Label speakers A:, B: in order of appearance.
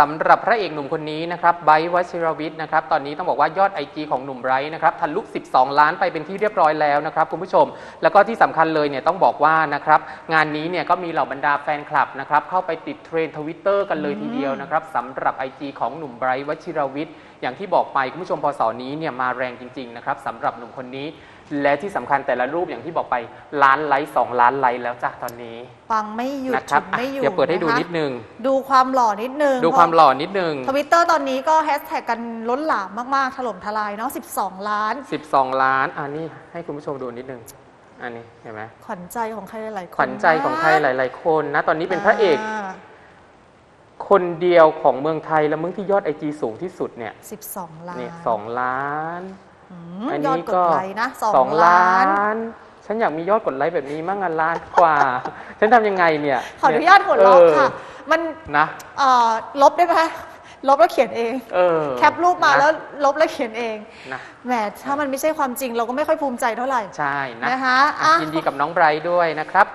A: สำหรับพระเอกหนุ่มคนนี้นะครับไบร์ทวชิรวิทย์นะครับตอนนี้ต้องบอกว่ายอดไอจีของหนุ่มไบรท์นะครับทะลุ 12 ล้านไปเป็นที่เรียบร้อยแล้วนะครับคุณผู้ชม แล้วก็ที่สำคัญเลยเนี่ยต้องบอกว่านะครับงานนี้เนี่ยก็มีเหล่าบรรดาแฟนคลับนะครับเข้าไปติดเทรนด์ทวิตเตอร์กันเลยทีเดียวนะครับสำหรับ IG ของหนุ่มไบรท์วชิรวิทย์อย่างที่บอกไปคุณผู้ชมพศนี้เนี่ยมาแรงจริงๆนะครับสำหรับหนุ่มคนนี้ และที่สำคัญแต่ละรูปอย่างที่บอกไปล้านไลค์สองล้านไลค์แล้วจ้ะตอนนี้
B: ปังไม่หยุด
A: นะครับ
B: ฉุดไม่อยู่
A: เดี๋ยวเปิดให้ดูะ
B: คะ
A: นิดนึง
B: ดูความหล่อนิดนึง
A: ดูความหล่อนิดนึง
B: ทวิตเตอร์ตอนนี้ก็แฮชแท็กกันล้นหลามมาก ๆ ถล่มทลายเนาะ12 ล้าน
A: 12 ล้านอันนี้ให้คุณผู้ชมดูนิดนึง อันนี้เห็นไหม
B: ขวัญใจของใครหลายๆคน
A: ขวัญใจของใครห
B: นะ
A: ลาย ๆ คนนะ ตอนนี้เป็นพระเอกาคนเดียวของเมืองไทยและมึงที่ยอดไอจีสูงที่สุดเนี่ย
B: 12 ล้าน
A: เนี่ยสองล้าน
B: อืม
A: อัน
B: ยอด
A: นี้
B: ก
A: ก็
B: ดไลค์นะ
A: สอง
B: 2ล้าน
A: น ฉันอยากมียอดกดไลค์แบบนี้มั่งอะล้านกว่า ฉันทำยังไงเนี่ย
B: ขออนุญาตหัวเราะค่ะ
A: เอ
B: มัน
A: อนะ
B: เอ่อลบได้ไหมลบแล้วเขียนเอง
A: เออ
B: แคปรูปมา
A: นะ
B: แล้วลบแล้วเขียนเอง
A: นะ
B: แหม ถ้ามันไม่ใช่ความจริงเราก็ไม่ค่อยภูมิใจเท่าไหร่
A: ใช่นะ
B: นะคะ
A: อะ
B: อะ
A: ยินดีกับน้องไบรท์ด้วยนะครับ